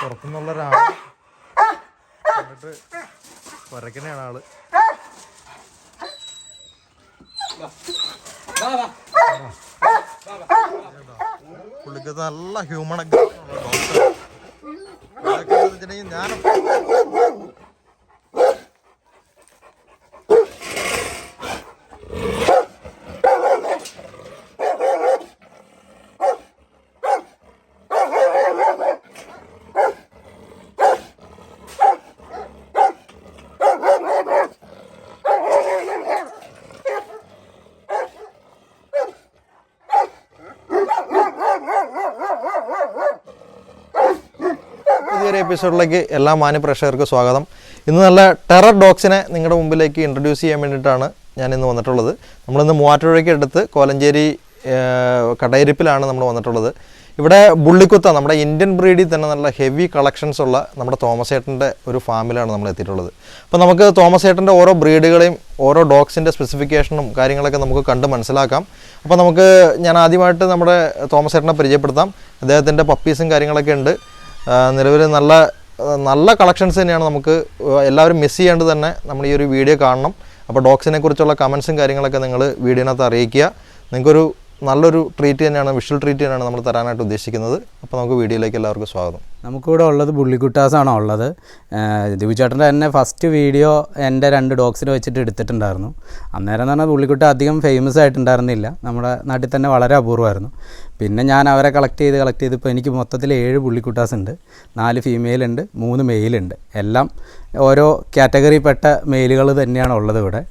പുറത്തുനിന്നുള്ള ഒരാൾ എന്നിട്ട് വരക്കണയാണ് ആൾ. പുള്ളിക്ക് നല്ല ഹ്യൂമൺ ഞാൻ പുതിയൊരു എപ്പിസോഡിലേക്ക് എല്ലാ മാന്യ പ്രേക്ഷകർക്ക് സ്വാഗതം. ഇന്ന് നല്ല ടെറർ ഡോഗ്സിനെ നിങ്ങളുടെ മുമ്പിലേക്ക് ഇൻട്രൊഡ്യൂസ് ചെയ്യാൻ വേണ്ടിയിട്ടാണ് ഞാൻ ഇന്ന് വന്നിട്ടുള്ളത്. നമ്മളിന്ന് മൂവാറ്റുപുഴയ്ക്ക് അടുത്ത് കോലഞ്ചേരി കടയിരിപ്പിലാണ് നമ്മൾ വന്നിട്ടുള്ളത്. ഇവിടെ ബുള്ളിക്കുത്ത നമ്മുടെ ഇന്ത്യൻ ബ്രീഡിൽ തന്നെ നല്ല ഹെവി കളക്ഷൻസ് ഉള്ള നമ്മുടെ തോമസ് ഏട്ടന്റെ ഒരു ഫാമിലാണ് നമ്മൾ എത്തിയിട്ടുള്ളത്. അപ്പോൾ നമുക്ക് തോമസ് ഏട്ടന്റെ ഓരോ ബ്രീഡുകളെയും ഓരോ ഡോഗ്സിന്റെ സ്പെസിഫിക്കേഷനും കാര്യങ്ങളൊക്കെ നമുക്ക് കണ്ട് മനസ്സിലാക്കാം. അപ്പോൾ നമുക്ക് ഞാൻ ആദ്യമായിട്ട് നമ്മുടെ തോമസ് ഏട്ടനെ പരിചയപ്പെടുത്താം. അദ്ദേഹത്തിന്റെ പപ്പീസും കാര്യങ്ങളൊക്കെ ഉണ്ട്. നിലവിൽ നല്ല നല്ല കളക്ഷൻസ് തന്നെയാണ് നമുക്ക് എല്ലാവരും മിസ് ചെയ്യാണ്ട് തന്നെ നമ്മൾ ഈ ഒരു വീഡിയോ കാണണം. അപ്പോൾ ഡോഗ്സിനെ കുറിച്ചുള്ള കമൻസും കാര്യങ്ങളൊക്കെ നിങ്ങൾ വീഡിയോനകത്ത് അറിയിക്കുക. നിങ്ങൾക്കൊരു നല്ലൊരു ട്രീറ്റ് തന്നെയാണ് വിഷ്വൽ ട്രീറ്റ് തന്നെയാണ് നമ്മൾ തരാനായിട്ട് ഉദ്ദേശിക്കുന്നത്. അപ്പോൾ നമുക്ക് വീഡിയോയിലേക്ക് എല്ലാവർക്കും സ്വാഗതം. നമുക്കിവിടെ ഉള്ളത് ബുള്ളിക്കുട്ടാസാണ് ഉള്ളത്. ദിവിചേട്ടന്റെ തന്നെ ഫസ്റ്റ് വീഡിയോ എന്റെ രണ്ട് ഡോഗ്സിനെ വെച്ചിട്ട് എടുത്തിട്ടുണ്ടായിരുന്നു. അന്നേരം എന്ന് പറഞ്ഞാൽ ബുള്ളിക്കുട്ട അധികം ഫേമസ് ആയിട്ടുണ്ടായിരുന്നില്ല. നമ്മുടെ നാട്ടിൽ തന്നെ വളരെ അപൂർവമായിരുന്നു. പിന്നെ ഞാൻ അവരെ കളക്ട് ചെയ്ത് കളക്ട് ചെയ്ത് ഇപ്പോൾ എനിക്ക് മൊത്തത്തിൽ ഏഴ് ബുള്ളിക്കുട്ടാസ് ഉണ്ട് നാല് ഫീമെയിൽ ഉണ്ട് മൂന്ന് മെയിലുണ്ട് എല്ലാം ഓരോ കാറ്റഗറിപ്പെട്ട മെയിലുകൾ തന്നെയാണ് ഉള്ളത് ഇവിടെ.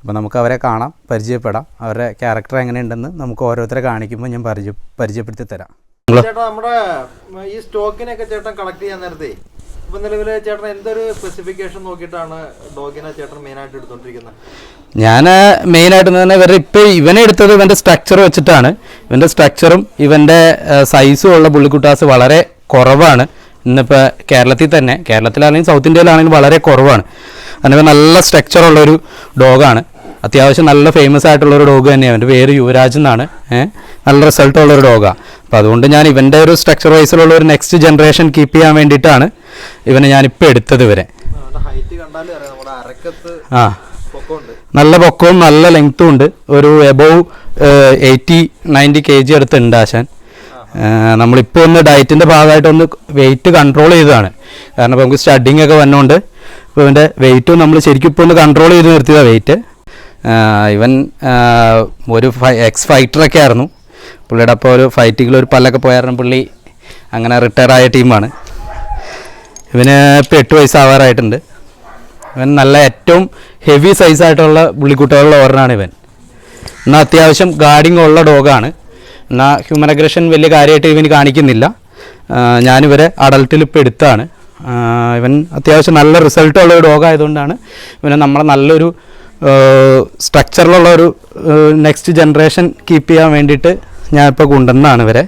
അപ്പോൾ നമുക്ക് അവരെ കാണാം പരിചയപ്പെടാം. അവരുടെ ക്യാരക്ടർ എങ്ങനെയുണ്ടെന്ന് നമുക്ക് ഓരോരുത്തരെ കാണിക്കുമ്പോൾ ഞാൻ പരിചയ പരിചയപ്പെടുത്തി തരാം. ചേട്ടാ നമ്മുടെ ഈ സ്റ്റോക്കിനൊക്കെ ചേട്ടൻ കളക്ട് ചെയ്യാൻ നേരത്തെ ഇപ്പൊ നിലവിൽ ചേട്ടൻ എന്തൊരു സ്പെസിഫിക്കേഷൻ നോക്കിയിട്ടാണ് ഡോഗിനെ ചേട്ടൻ മെയിൻ ആയിട്ട് എടുത്തോണ്ടിരിക്കുന്നത് ഞാൻ മെയിനായിട്ട് തന്നെ ഇവരുടെ ഇപ്പോൾ ഇവനെ എടുത്തത് ഇവന്റെ സ്ട്രക്ചർ വെച്ചിട്ടാണ്. ഇവന്റെ സ്ട്രക്ചറും ഇവന്റെ സൈസും ഉള്ള പുള്ളിക്കുട്ടാസ് വളരെ കുറവാണ്. ഇന്നിപ്പോൾ കേരളത്തിൽ തന്നെ കേരളത്തിലാണെങ്കിലും സൗത്ത് ഇന്ത്യയിലാണെങ്കിലും വളരെ കുറവാണ്. അതിന് നല്ല സ്ട്രക്ചർ ഉള്ളൊരു ഡോഗാണ് അത്യാവശ്യം നല്ല ഫേമസ് ആയിട്ടുള്ള ഒരു ഡോഗ് തന്നെയാണ് അവന്റെ പേര് യുവരാജ് എന്നാണ്. നല്ല റിസൾട്ട് ഉള്ളൊരു ഡോഗാണ് അപ്പോൾ അതുകൊണ്ട് ഞാൻ ഇവന്റെ ഒരു സ്ട്രക്ചർ വൈസിലുള്ള ഒരു നെക്സ്റ്റ് ജനറേഷൻ കീപ്പ് ചെയ്യാൻ വേണ്ടിയിട്ടാണ് ഇവനെ ഞാനിപ്പോൾ എടുത്തത് ഇവരെ. ആ. നല്ല പൊക്കവും നല്ല ലെങ്ത്തും ഉണ്ട്. ഒരു എബോവ് എയ്റ്റി നയന്റി കെ ജി അടുത്തുണ്ട് ആശാൻ. ഏഹ് നമ്മളിപ്പോൾ ഒന്ന് ഡയറ്റിന്റെ ഭാഗമായിട്ടൊന്ന് വെയിറ്റ് കൺട്രോൾ ചെയ്തതാണ്. കാരണം ഇപ്പോൾ നമുക്ക് സ്റ്റഡിങ് ഒക്കെ വന്നുകൊണ്ട് ഇപ്പോൾ ഇവന്റെ വെയിറ്റും നമ്മൾ ശരിക്കും ഇപ്പോൾ ഒന്ന് കൺട്രോൾ ചെയ്ത് നിർത്തിയതാണ് വെയിറ്റ് ഇവൻ ഒരു എക്സ് ഫൈറ്ററൊക്കെ ആയിരുന്നു. പുള്ളിയുടെ അപ്പോൾ ഒരു ഫൈറ്റിങ്ങിൽ ഒരു പല്ലൊക്കെ പോയായിരുന്നു. പുള്ളി അങ്ങനെ റിട്ടയർ ആയ ടീമാണ് ഇവന് ഇപ്പോൾ എട്ട് വയസ്സാവാറായിട്ടുണ്ട്. ഇവൻ നല്ല ഏറ്റവും ഹെവി സൈസായിട്ടുള്ള പുള്ളിക്കുട്ടികളുള്ള ഓർഡറാണ് ഇവൻ. എന്നാൽ അത്യാവശ്യം ഗാർഡിങ് ഉള്ള ഡോഗാണ് എന്നാൽ ഹ്യൂമൻ അഗ്രഷൻ വലിയ കാര്യമായിട്ട് ഇവന് കാണിക്കുന്നില്ല. ഞാനിവരെ അഡൽട്ടിൽ ഇപ്പോൾ എടുത്താണ്. ഇവൻ അത്യാവശ്യം നല്ല റിസൾട്ടുള്ള ഒരു ഡോഗ് ആയതുകൊണ്ടാണ് ഇവനെ നമ്മളെ നല്ലൊരു സ്ട്രക്ചറിലുള്ള ഒരു നെക്സ്റ്റ് ജനറേഷൻ കീപ്പ് ചെയ്യാൻ വേണ്ടിയിട്ട് ഇപ്പോൾ കൊണ്ടുവന്നതാണ് ഇവരെ.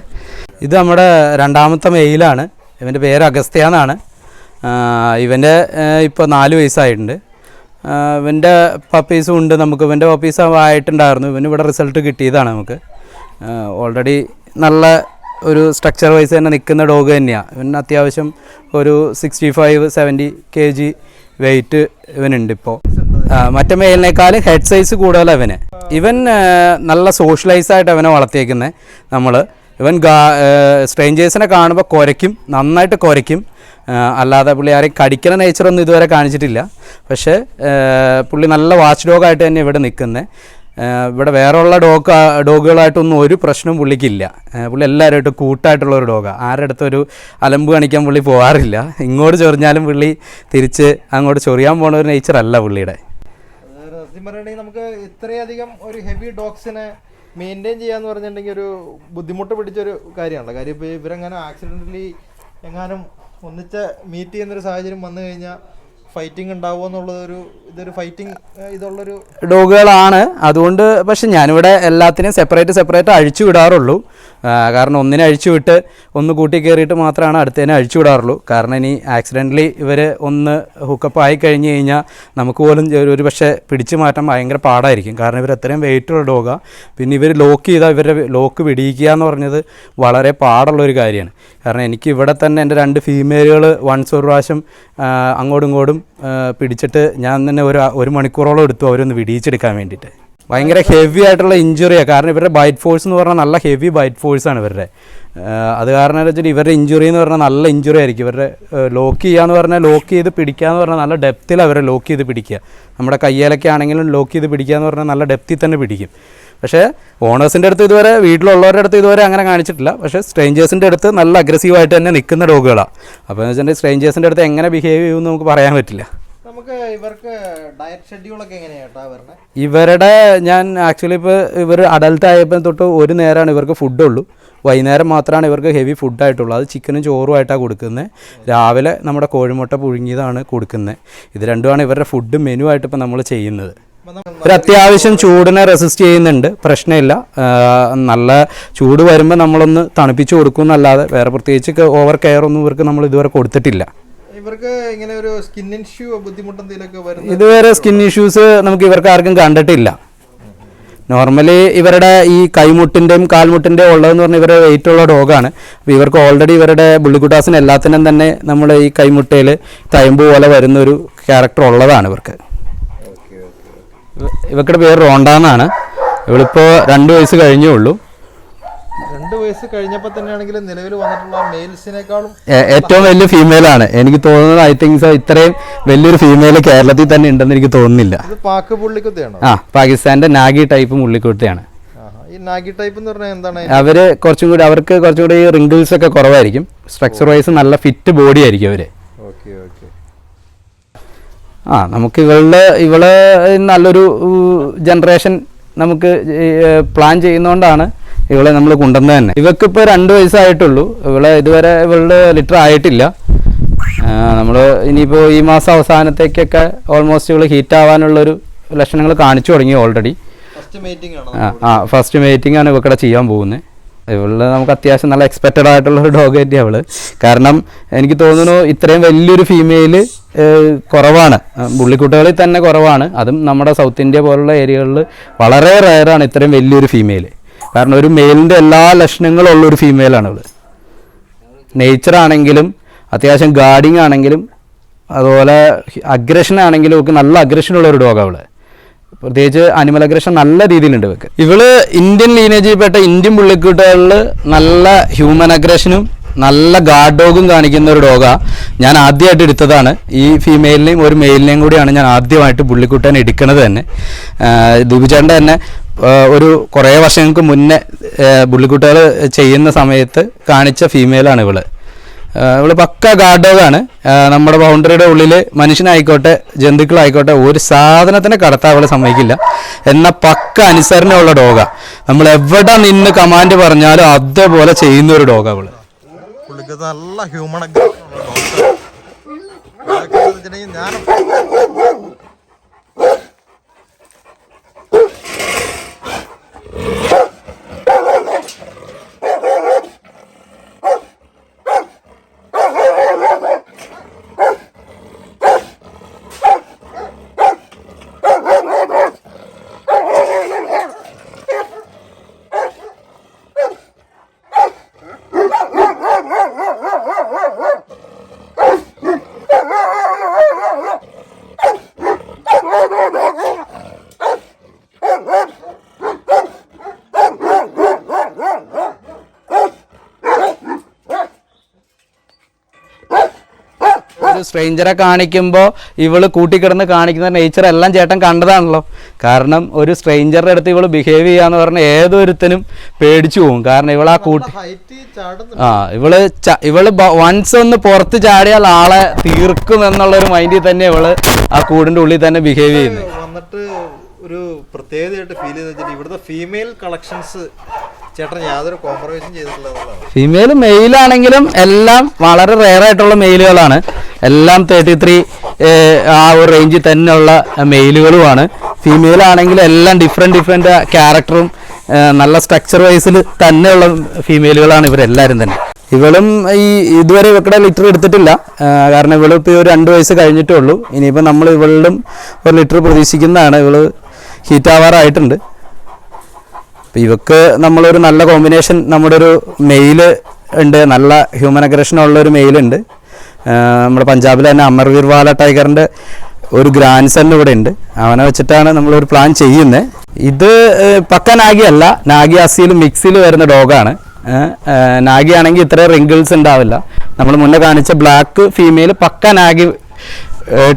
ഇത് നമ്മുടെ രണ്ടാമത്തെ മെയിലാണ്. ഇവന്റെ പേര് അഗസ്ത്യ എന്നാണ്. ഇവന്റെ ഇപ്പോൾ നാല് വയസ്സായിട്ടുണ്ട്. ഇവന്റെ പപ്പീസും ഉണ്ട് നമുക്ക്. ഇവന്റെ പപ്പീസ് ആയിട്ടുണ്ടായിരുന്നു. ഇവന് ഇവിടെ റിസൾട്ട് കിട്ടിയതാണ് നമുക്ക്. ഓൾറെഡി നല്ല ഒരു സ്ട്രക്ചർ വൈസ് തന്നെ നിൽക്കുന്ന ഡോഗ് തന്നെയാണ് ഇവന് അത്യാവശ്യം ഒരു sixty five seventy KG weight wait ഇവനുണ്ട് ഇപ്പോൾ മറ്റേ മേലിനേക്കാൾ ഹെഡ് സൈസ് കൂടുതലാണ് ഇവന്. ഇവൻ നല്ല സോഷ്യലൈസ് ആയിട്ട് അവനെ വളർത്തിയേക്കുന്നത് നമ്മൾ ഇവൻ ഗാ സ്ട്രേഞ്ചേഴ്സിനെ കാണുമ്പോൾ കുരയ്ക്കും നന്നായിട്ട് കുരയ്ക്കും. അല്ലാതെ പുള്ളി ആരെയും കടിക്കുന്ന നേച്ചറൊന്നും ഇതുവരെ കാണിച്ചിട്ടില്ല. പക്ഷേ പുള്ളി നല്ല വാച്ച് ഡോഗായിട്ട് തന്നെ ഇവിടെ നിൽക്കുന്നത് ഇവിടെ വേറെയുള്ള ഡോഗ് ഡോഗുകളായിട്ടൊന്നും ഒരു പ്രശ്നവും പുള്ളിക്കില്ല. പുള്ളി എല്ലാവരുമായിട്ട് കൂട്ടായിട്ടുള്ള ഒരു ഡോഗാണ് ആരുടെ അടുത്തൊരു അലമ്പ് കാണിക്കാൻ പുള്ളി പോകാറില്ല ഇങ്ങോട്ട് ചൊറിഞ്ഞാലും പുള്ളി തിരിച്ച് അങ്ങോട്ട് ചൊറിയാൻ പോണ ഒരു നേച്ചറല്ല പുള്ളിയുടെ. സത്യം പറയുകയാണെങ്കിൽ നമുക്ക് ഇത്രയധികം ഒരു ഹെവി ഡോഗ്സിനെ മെയിന്റെയിൻ ചെയ്യാന്ന് പറഞ്ഞിട്ടുണ്ടെങ്കിൽ ഒരു ബുദ്ധിമുട്ട് പിടിച്ചൊരു കാര്യമാണല്ലോ. കാര്യം ഇപ്പോൾ ഇവരെങ്ങനെ ആക്സിഡന്റലി എങ്ങാനും ഒന്നിച്ച് മീറ്റ് ചെയ്യുന്നൊരു സാഹചര്യം വന്നു കഴിഞ്ഞാൽ ഫൈറ്റിംഗ് ഉണ്ടാവുമോ എന്നുള്ളതൊരു ഇതൊരു ഫൈറ്റിംഗ് ഇതുള്ളൊരു ഡോഗുകളാണ്. അതുകൊണ്ട് പക്ഷെ ഞാനിവിടെ എല്ലാത്തിനെയും സെപ്പറേറ്റ് സെപ്പറേറ്റ് അഴിച്ചു വിടാറുള്ളൂ. കാരണം ഒന്നിനെ അഴിച്ചു വിട്ട് ഒന്ന് കൂട്ടി കയറിയിട്ട് മാത്രമാണ് അടുത്തതിനെ അഴിച്ചു വിടാറുള്ളൂ. കാരണം ഇനി ആക്സിഡന്റലി ഇവർ ഒന്ന് ഹുക്കപ്പ് ആയി കഴിഞ്ഞ് കഴിഞ്ഞാൽ നമുക്ക് പോലും ഒരു- പക്ഷേ പിടിച്ചു മാറ്റാൻ ഭയങ്കര പാടായിരിക്കും. കാരണം ഇവർ അത്രയും വെയിറ്റുള്ള ഡോഗാണ് പിന്നെ ഇവർ ലോക്ക് ചെയ്താൽ ഇവരുടെ ലോക്ക് പിടിയിക്കുക എന്ന് പറഞ്ഞത് വളരെ പാടുള്ള ഒരു കാര്യമാണ്. കാരണം എനിക്ക് ഇവിടെ തന്നെ എന്റെ രണ്ട് ഫീമെയിലുകൾ വൺസ് ഒരു പ്രാവശ്യം അങ്ങോട്ടും ഇങ്ങോട്ടും പിടിച്ചിട്ട് ഞാൻ തന്നെ ഒരു ഒരു മണിക്കൂറോളം എടുത്തു അവരൊന്ന് വിടിയിച്ചെടുക്കാൻ വേണ്ടിയിട്ട്. ഭയങ്കര ഹെവി ആയിട്ടുള്ള ഇഞ്ചുറിയാണ് കാരണം ഇവരുടെ ബൈറ്റ് ഫോഴ്സ് എന്ന് പറഞ്ഞാൽ നല്ല ഹെവി ബൈറ്റ് ഫോഴ്സ് ആണ് ഇവരുടെ. അത് കാരണം എന്ന് വെച്ചിട്ട് ഇവരുടെ ഇഞ്ചുറി എന്ന് പറഞ്ഞാൽ നല്ല ഇഞ്ചുറി ആയിരിക്കും. ഇവരുടെ ലോക്ക് ചെയ്യാന്ന് പറഞ്ഞാൽ ലോക്ക് ചെയ്ത് പിടിക്കുക എന്ന് പറഞ്ഞാൽ നല്ല ഡെപ്തിൽ അവരെ ലോക്ക് ചെയ്ത് പിടിക്കുക. നമ്മുടെ കയ്യേലൊക്കെ ആണെങ്കിലും ലോക്ക് ചെയ്ത് പിടിക്കുക എന്ന് പറഞ്ഞാൽ നല്ല ഡെപ്തിൽ തന്നെ പിടിക്കും. പക്ഷേ ഓണേഴ്സിന്റെ അടുത്ത് ഇതുവരെ വീട്ടിലുള്ളവരുടെ അടുത്ത് ഇതുവരെ അങ്ങനെ കാണിച്ചിട്ടില്ല. പക്ഷേ സ്ട്രേഞ്ചേഴ്സിന്റെ അടുത്ത് നല്ല അഗ്രസീവായിട്ട് തന്നെ നിൽക്കുന്ന ഡോഗുകളാണ് അപ്പോൾ എന്ന് വെച്ചിട്ടുണ്ടെങ്കിൽ സ്ട്രേഞ്ചേഴ്സിന്റെ അടുത്ത് എങ്ങനെ ബിഹേവ് ചെയ്യുമെന്ന് നമുക്ക് പറയാൻ പറ്റില്ല. നമുക്ക് ഇവർക്ക് ഡയറ്റ് ഇവരുടെ ഞാൻ ആക്ച്വലി ഇപ്പോൾ ഇവർ അഡൽട്ട് ആയപ്പോൾ തൊട്ട് ഒരു നേരമാണ് ഇവർക്ക് ഫുഡുള്ളൂ വൈകുന്നേരം മാത്രമാണ് ഇവർക്ക് ഹെവി ഫുഡായിട്ടുള്ളൂ അത് ചിക്കനും ചോറും ആയിട്ടാണ് കൊടുക്കുന്നത് രാവിലെ നമ്മുടെ കോഴിമുട്ട പുഴുങ്ങിയതാണ് കൊടുക്കുന്നത് ഇത് രണ്ടുമാണ് ഇവരുടെ ഫുഡ് മെനു ആയിട്ട് ഇപ്പോൾ നമ്മൾ ചെയ്യുന്നത്. ഒരു അത്യാവശ്യം ചൂടിനെ റെസിസ്റ്റ് ചെയ്യുന്നുണ്ട്. പ്രശ്നമില്ല. നല്ല ചൂട് വരുമ്പോൾ നമ്മളൊന്ന് തണുപ്പിച്ച് കൊടുക്കും എന്നല്ലാതെ വേറെ പ്രത്യേകിച്ച് ഓവർ കെയർ ഒന്നും ഇവർക്ക് നമ്മൾ ഇതുവരെ കൊടുത്തിട്ടില്ല. ഇവർക്ക് ഇങ്ങനെ ഒരു സ്കിൻ ഇഷ്യൂ ബുദ്ധിമുട്ട് എന്തെങ്കിലുമൊക്കെ വരുന്നത് ഇതുവരെ സ്കിൻ ഇഷ്യൂസ് നമുക്ക് ഇവർക്ക് ആർക്കും കണ്ടിട്ടില്ല. നോർമലി ഇവരുടെ ഈ കൈമുട്ടിന്റെയും കാൽമുട്ടിന്റെയും ഉള്ളതെന്ന് പറഞ്ഞാൽ ഇവരുടെ വെയിറ്റ് ഉള്ള രോഗമാണ് അപ്പോൾ ഇവർക്ക് ഓൾറെഡി ഇവരുടെ ബുള്ളിക്കുട്ടാസിന് എല്ലാത്തിനും തന്നെ നമ്മൾ ഈ കൈമുട്ടയിൽ തയമ്പ് പോലെ വരുന്ന ഒരു ക്യാരക്ടർ ഉള്ളതാണ് ഇവർക്ക്. ഇവരുടെ പേര് റോണ്ട എന്നാണ് ഇവളിപ്പോൾ രണ്ട് വയസ്സ് കഴിഞ്ഞേ ഉള്ളൂ. രണ്ട് വയസ്സ് കഴിഞ്ഞപ്പോൾ തന്നെയാണെങ്കിൽ നിലവിൽ വന്നിട്ടുള്ള മെയിൽസിനേക്കാളും ഏറ്റവും വലിയ ഫീമെയിൽ ആണ്. എനിക്ക് തോന്നുന്നത് ഐ തിങ്ക് സോ ഇത്രയും വലിയൊരു ഫീമെയിൽ കേരളത്തിൽ തന്നെ ഉണ്ടെന്ന് എനിക്ക് തോന്നുന്നില്ല. ഇത് പാക്ക് പുള്ളിക്കുത്തിയാണോ ആ പാകിസ്ഥാന്റെ നാഗി ടൈപ്പ് മുള്ളിക്കുട്ടിയാണ്. ഈ നാഗി ടൈപ്പ് എന്ന് പറഞ്ഞാൽ എന്താണ് അവർ കുറച്ചും കൂടി അവർക്ക് കുറച്ചും കൂടി റിങ്കിൾസ് ഒക്കെ കുറവായിരിക്കും. സ്ട്രക്ചർ വൈസ് നല്ല ഫിറ്റ് ബോഡി ആയിരിക്കും അവർ. Okay okay. ആ നമുക്ക് ഇവളുടെ ഇവളെ നല്ലൊരു ജനറേഷൻ നമുക്ക് പ്ലാൻ ചെയ്യുന്നതുകൊണ്ടാണ് ഇവളെ നമ്മൾ കൊണ്ടുവന്നത് തന്നെ. ഇവക്ക് ഇപ്പോൾ രണ്ട് വയസ്സായിട്ടുള്ളൂ. ഇവളെ ഇതുവരെ ഇവളുടെ ലിറ്റർ ആയിട്ടില്ല. നമ്മൾ ഇനിയിപ്പോൾ ഈ മാസം അവസാനത്തേക്കൊക്കെ ഓൾമോസ്റ്റ് ഇവൾ ഹീറ്റ് ആവാനുള്ളൊരു ലക്ഷണങ്ങൾ കാണിച്ചു തുടങ്ങി ഓൾറെഡി ആ ആ ഫസ്റ്റ് മീറ്റിംഗ് ആണ് ഇവക്കടെ ചെയ്യാൻ പോകുന്നത് ഇവൾ നമുക്ക് അത്യാവശ്യം നല്ല എക്സ്പെക്റ്റഡ് ആയിട്ടുള്ള ഒരു ഡോഗ് തന്നെയാണ് അവൾ കാരണം എനിക്ക് തോന്നുന്നു ഇത്രയും വലിയൊരു ഫീമെയിൽ കുറവാണ്. പുള്ളിക്കുട്ടികളിൽ തന്നെ കുറവാണ്. അതും നമ്മുടെ സൗത്ത് ഇന്ത്യ പോലുള്ള ഏരിയകളിൽ വളരെ റയറാണ് ഇത്രയും വലിയൊരു ഫീമെയിൽ കാരണം ഒരു മെയിലിന്റെ എല്ലാ ലക്ഷണങ്ങളും ഉള്ള ഒരു ഫീമെയിലാണ് അവൾ നേച്ചർ ആണെങ്കിലും അത്യാവശ്യം ഗാർഡിങ് ആണെങ്കിലും അതുപോലെ അഗ്രഷൻ ആണെങ്കിലും ഒക്കെ നല്ല അഗ്രഷൻ ഉള്ള ഒരു ഡോഗ് അവൾ. പ്രത്യേകിച്ച് അനിമൽ അഗ്രഷൻ നല്ല രീതിയിലുണ്ട് ഇവക്ക്. ഇവൾ ഇന്ത്യൻ ലീനേജിൽ പെട്ട ഇന്ത്യൻ പുള്ളിക്കുട്ടികളിൽ നല്ല ഹ്യൂമൻ അഗ്രഷനും നല്ല ഗാർഡ് ഡോഗും കാണിക്കുന്ന ഒരു ഡോഗാ ഞാൻ ആദ്യമായിട്ട് എടുത്തതാണ്. ഈ ഫീമെയിലിനെയും ഒരു മെയിലിനെയും കൂടിയാണ് ഞാൻ ആദ്യമായിട്ട് പുള്ളിക്കുട്ടനെ എടുക്കുന്നത് തന്നെ. ദുബിചേട്ടന്റെ തന്നെ ഒരു കുറേ വർഷങ്ങൾക്ക് മുന്നേ പുള്ളിക്കുട്ടികൾ ചെയ്യുന്ന സമയത്ത് കാണിച്ച ഫീമെയിലാണ് ഇവൾ. ഇവൾ പക്ക ഗാർഡ് ഡോഗാണ് നമ്മുടെ ബൗണ്ടറിയുടെ ഉള്ളിൽ മനുഷ്യനായിക്കോട്ടെ ജന്തുക്കളായിക്കോട്ടെ ഒരു സാധനത്തിനെ കടത്താൻ അവളെ സമ്മതിക്കില്ല. എന്ന പക്ക അനുസരണയുള്ള ഡോഗാ. നമ്മൾ എവിടെ നിന്ന് കമാൻഡ് പറഞ്ഞാലും അതേപോലെ ചെയ്യുന്ന ഒരു ഡോഗാ അവൾ നല്ല ഹ്യൂമൺ ഞാൻ സ്ട്രേഞ്ചറെ കാണിക്കുമ്പോൾ ഇവൾ കൂട്ടിക്കിടന്ന് കാണിക്കുന്ന നേച്ചർ എല്ലാം ചേട്ടൻ കണ്ടതാണല്ലോ. കാരണം ഒരു സ്ട്രേഞ്ചറുടെ അടുത്ത് ഇവൾ ബിഹേവ് ചെയ്യാന്ന് പറഞ്ഞാൽ ഏതൊരുത്തനും പേടിച്ചു പോകും കാരണം ഇവൾ ആ കൂട്ടി ആ ഇവൾ ഇവൾ വൺസ് ഒന്ന് പുറത്ത് ചാടിയാൽ ആളെ തീർക്കും എന്നുള്ളൊരു മൈൻഡിൽ തന്നെ ഇവൾ ആ കൂടിന്റെ ഉള്ളിൽ തന്നെ ബിഹേവ് ചെയ്യുന്നു. ഒരു പ്രത്യേകതയായിട്ട് ഫീൽ ചെയ്തെന്ന് വെച്ചിട്ട് ഇവിടുത്തെ ഫീമെയിൽ കളക്ഷൻസ് ഫീമെയിൽ മെയിലാണെങ്കിലും എല്ലാം വളരെ റെയർ ആയിട്ടുള്ള മെയിലുകളാണ് എല്ലാം തേർട്ടി ത്രീ ആ ഒരു റേഞ്ചിൽ തന്നെയുള്ള മെയിലുകളുമാണ് ഫീമെയിൽ ആണെങ്കിലും എല്ലാം ഡിഫറെന്റ് ഡിഫറെന്റ് ക്യാരക്ടറും നല്ല സ്ട്രക്ചർ വൈസിൽ തന്നെയുള്ള ഫീമെയിലുകളാണ് ഇവരെല്ലാവരും തന്നെ. ഇവളും ഈ ഇതുവരെ ഇവക്കടെ ലിറ്റർ എടുത്തിട്ടില്ല. കാരണം ഇവൾ ഇപ്പോൾ ഒരു രണ്ട് വയസ്സ് കഴിഞ്ഞിട്ടേ ഉള്ളൂ. ഇനിയിപ്പോൾ നമ്മൾ ഇവളിലും ഒരു ലിറ്റർ പ്രതീക്ഷിക്കുന്നതാണ്. ഇവൾ ഹീറ്റ് ആവാറായിട്ടുണ്ട്. അപ്പോൾ ഇവക്ക് നമ്മളൊരു നല്ല കോമ്പിനേഷൻ നമ്മുടെ ഒരു മെയിൽ ഉണ്ട്. നല്ല ഹ്യൂമൻ അഗ്രഷൻ ഉള്ള ഒരു മെയിലുണ്ട് നമ്മുടെ പഞ്ചാബിൽ തന്നെ അമർവീർവാല ടൈഗറിന്റെ ഒരു ഗ്രാൻഡ് സൺ ഇവിടെ ഉണ്ട്. അവനെ വെച്ചിട്ടാണ് നമ്മളൊരു പ്ലാൻ ചെയ്യുന്നത് ഇത് പക്ക നാഗി അല്ല. നാഗി അസിയിൽ മിക്സിൽ വരുന്ന ഡോഗാണ്. നാഗി ആണെങ്കിൽ ഇത്ര റിങ്കിൾസ് ഉണ്ടാവില്ല. നമ്മൾ മുന്നേ കാണിച്ച ബ്ലാക്ക് ഫീമെയിൽ പക്ക നാഗി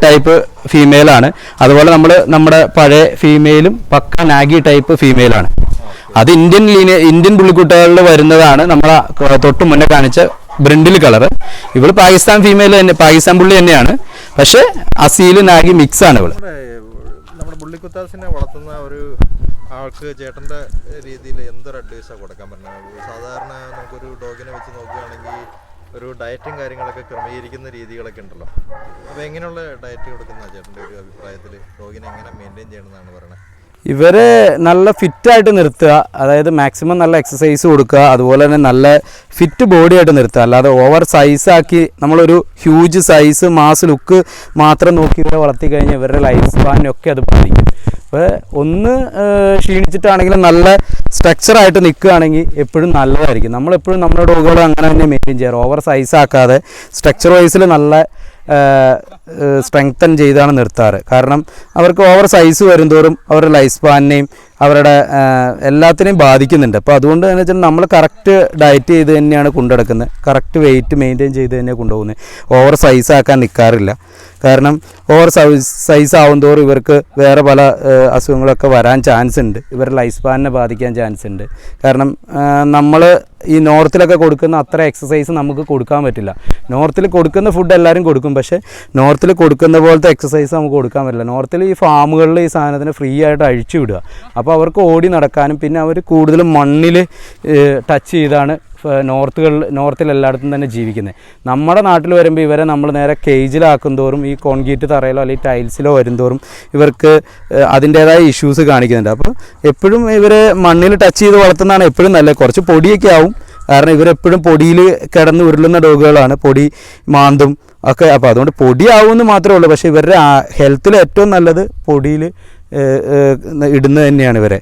ടൈപ്പ് ഫീമെയിലാണ് അതുപോലെ നമ്മൾ നമ്മുടെ പഴയ ഫീമെയിലും പക്ക നാഗി ടൈപ്പ് ഫീമെയിലാണ് അത് ഇന്ത്യൻ ലീന ഇന്ത്യൻ പുള്ളിക്കുട്ടികളിൽ വരുന്നതാണ് നമ്മളെ ക- തൊട്ട് മുന്നേ കാണിച്ച ബ്രിണ്ടിൽ കളർ ഇവൾ പാകിസ്ഥാൻ ഫീമെയിൽ തന്നെ പാകിസ്ഥാൻ പുള്ളി തന്നെയാണ്. പക്ഷെ അസീൽ നാഗി മിക്സ് ആണ് ഇവൾ. നമ്മുടെ വളർത്തുന്ന ഒരു ആൾക്ക് ചേട്ടന്റെ രീതിയിൽ എന്തൊരു അഡ്വൈസാണ് കൊടുക്കാൻ പറ്റുന്നത് സാധാരണ നമുക്കൊരു ഡോഗിനെ വെച്ച് നോക്കുകയാണെങ്കിൽ ഒരു ഡയറ്റും കാര്യങ്ങളൊക്കെ ക്രമീകരിക്കുന്ന രീതികളൊക്കെ ഉണ്ടല്ലോ. അപ്പോൾ എങ്ങനെയുള്ള ഡയറ്റ് കൊടുക്കുന്ന ചേട്ടന്റെ ഒരു അഭിപ്രായത്തിൽ രോഗിനെ എങ്ങനെ മെയിന്റെയിൻ ചെയ്യണമെന്നാണ് പറയുന്നത് ഇവരെ നല്ല ഫിറ്റായിട്ട് നിർത്തുക അതായത് മാക്സിമം നല്ല എക്സസൈസ് കൊടുക്കുക അതുപോലെ തന്നെ നല്ല ഫിറ്റ് ബോഡി ആയിട്ട് നിർത്തുക. അല്ലാതെ ഓവർ സൈസാക്കി നമ്മളൊരു ഹ്യൂജ് സൈസ് മാസ് ലുക്ക് മാത്രം നോക്കി ഇവരെ വളർത്തി കഴിഞ്ഞാൽ ഇവരുടെ ലൈഫ് സ്പാനിനൊക്കെ അത് ബാധിക്കും. അപ്പോൾ ഒന്ന് ക്ഷീണിച്ചിട്ടാണെങ്കിലും നല്ല സ്ട്രക്ചറായിട്ട് നിൽക്കുകയാണെങ്കിൽ എപ്പോഴും നല്ലതായിരിക്കും. നമ്മളെപ്പോഴും നമ്മുടെ ഡോഗുകൾ അങ്ങനെ തന്നെ മെയിന്റെയിൻ ചെയ്യാറ്. ഓവർ സൈസ് ആക്കാതെ സ്ട്രക്ചർ വൈസിൽ നല്ല സ്ട്രെങ്തൻ ചെയ്താണ് നിർത്താറ്. കാരണം അവർക്ക് ഓവർ സൈസ് വരുന്തോറും അവരുടെ ലൈഫ് സ്പാനിനെയും അവരുടെ എല്ലാത്തിനെയും ബാധിക്കുന്നുണ്ട്. അപ്പോൾ അതുകൊണ്ട് തന്നെ വെച്ചാൽ നമ്മൾ കറക്റ്റ് ഡയറ്റ് ചെയ്ത് തന്നെയാണ് കൊണ്ടുനടക്കുന്നത് കറക്റ്റ് വെയിറ്റ് മെയിന്റെയിൻ ചെയ്ത് തന്നെ കൊണ്ടുപോകുന്നത് ഓവർ സൈസ് ആക്കാൻ നിൽക്കാറില്ല കാരണം ഓവർ സൈസ് സൈസ് ആവുമോറും ഇവർക്ക് വേറെ പല അസുഖങ്ങളൊക്കെ വരാൻ ചാൻസ് ഉണ്ട്. ഇവരുടെ ലൈഫ് സ്പാനിനെ ബാധിക്കാൻ ചാൻസ് ഉണ്ട്. കാരണം നമ്മൾ ഈ നോർത്തിലൊക്കെ കൊടുക്കുന്ന അത്ര എക്സസൈസ് നമുക്ക് കൊടുക്കാൻ പറ്റില്ല. നോർത്തിൽ കൊടുക്കുന്ന ഫുഡ് എല്ലാവരും കൊടുക്കും. പക്ഷേ നോർത്തിൽ കൊടുക്കുന്ന പോലത്തെ എക്സസൈസ് നമുക്ക് കൊടുക്കാൻ പറ്റില്ല. നോർത്തിൽ ഈ ഫാമുകളിൽ ഈ സാധനത്തിന് ഫ്രീ ആയിട്ട് അഴിച്ചു വിടുക. അപ്പോൾ അവർക്ക് ഓടി നടക്കാനും പിന്നെ അവർ കൂടുതലും മണ്ണിൽ ടച്ച് ചെയ്താണ് നോർത്തുകളിൽ നോർത്തിൽ എല്ലായിടത്തും തന്നെ ജീവിക്കുന്നത്. നമ്മുടെ നാട്ടിൽ വരുമ്പോൾ ഇവരെ നമ്മൾ നേരെ കേജിലാക്കും തോറും ഈ കോൺക്രീറ്റ് തറയിലോ അല്ലെങ്കിൽ ടൈൽസിലോ വരുന്തോറും ഇവർക്ക് അതിന്റേതായ ഇഷ്യൂസ് കാണിക്കുന്നുണ്ട്. അപ്പോൾ എപ്പോഴും ഇവരെ മണ്ണിൽ ടച്ച് ചെയ്ത് വളർത്തുന്നതാണ് എപ്പോഴും നല്ലത്. കുറച്ച് പൊടിയൊക്കെ ആവും. കാരണം ഇവരെപ്പോഴും പൊടിയിൽ കിടന്ന് ഉരുളുന്ന ഡോഗുകളാണ് പൊടി മാന്തും ഒക്കെ. അപ്പോൾ അതുകൊണ്ട് പൊടിയാവുമെന്ന് മാത്രമേ ഉള്ളൂ. പക്ഷേ ഇവരുടെ ഹെൽത്തിൽ ഏറ്റവും നല്ലത് പൊടിയിൽ ഇടുന്നത് തന്നെയാണ് ഇവരെ.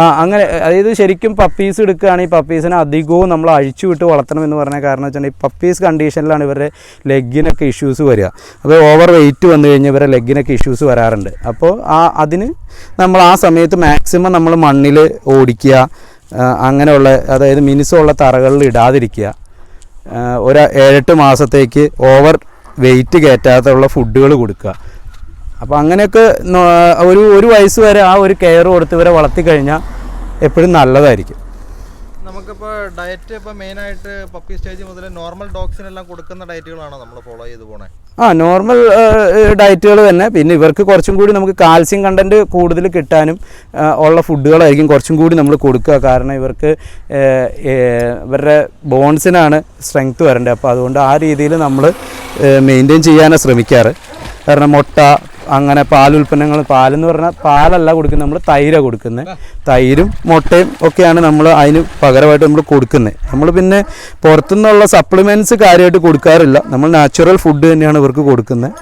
ആ അങ്ങനെ അതായത് ശരിക്കും പപ്പീസ് എടുക്കുകയാണെങ്കിൽ പപ്പീസിനെ അധികവും നമ്മൾ അഴിച്ചു വിട്ട് വളർത്തണം എന്ന് പറഞ്ഞ കാരണം വെച്ചാൽ ഈ പപ്പീസ് കണ്ടീഷനിലാണ് ഇവരുടെ ലെഗിനൊക്കെ ഇഷ്യൂസ് വരിക. അപ്പോൾ ഓവർ വെയിറ്റ് വന്നു കഴിഞ്ഞാൽ ഇവരുടെ ലെഗിനൊക്കെ ഇഷ്യൂസ് വരാറുണ്ട്. അപ്പോൾ ആ അതിന് നമ്മൾ ആ സമയത്ത് മാക്സിമം നമ്മൾ മണ്ണിൽ ഓടിക്കുക അങ്ങനെയുള്ള അതായത് മിനിസമുള്ള തറകളിൽ ഇടാതിരിക്കുക. ഒരു ഏഴെട്ട് മാസത്തേക്ക് ഓവർ വെയിറ്റ് കയറ്റാത്തുള്ള ഫുഡുകൾ കൊടുക്കുക. അപ്പോൾ അങ്ങനെയൊക്കെ ഒരു ഒരു വയസ്സ് വരെ ആ ഒരു കെയർ കൊടുത്ത് ഇവരെ വളർത്തി കഴിഞ്ഞാൽ എപ്പോഴും നല്ലതായിരിക്കും. നമുക്കിപ്പോൾ ഡയറ്റ് ഇപ്പോൾ മെയിനായിട്ട് പപ്പി സ്റ്റേജ് മുതൽ നോർമൽ ഡോഗ്സിനെല്ലാം കൊടുക്കുന്ന ഡയറ്റുകളാണോ നമ്മൾ ഫോളോ ചെയ്ത് പോണേ? ആ നോർമൽ ഡയറ്റുകൾ തന്നെ. പിന്നെ ഇവർക്ക് കുറച്ചും കൂടി നമുക്ക് കാൽസ്യം കണ്ടന്റ് കൂടുതൽ കിട്ടാനും ഉള്ള ഫുഡുകളായിരിക്കും കുറച്ചും കൂടി നമ്മൾ കൊടുക്കുക. കാരണം ഇവർക്ക് ഇവരുടെ ബോൺസിനാണ് സ്ട്രെങ്ത് വരേണ്ടത്. അപ്പോൾ അതുകൊണ്ട് ആ രീതിയിൽ നമ്മൾ മെയിന്റെയിൻ ചെയ്യാനാണ് ശ്രമിക്കാറ്. കാരണം മുട്ട അങ്ങനെ പാൽ പാലുൽപ്പന്നങ്ങൾ പാലെന്ന് പറഞ്ഞാൽ പാലല്ല കൊടുക്കുന്നത് നമ്മൾ തൈരാണ് കൊടുക്കുന്നത്. തൈരും മുട്ടയും ഒക്കെയാണ് നമ്മൾ അതിന് പകരമായിട്ട് നമ്മൾ കൊടുക്കുന്നത്. നമ്മൾ പിന്നെ പുറത്തുനിന്നുള്ള സപ്ലിമെന്റ്സ് കാര്യമായിട്ട് കൊടുക്കാറില്ല. നമ്മൾ നാച്ചുറൽ ഫുഡ് തന്നെയാണ് ഇവർക്ക് കൊടുക്കുന്നത്.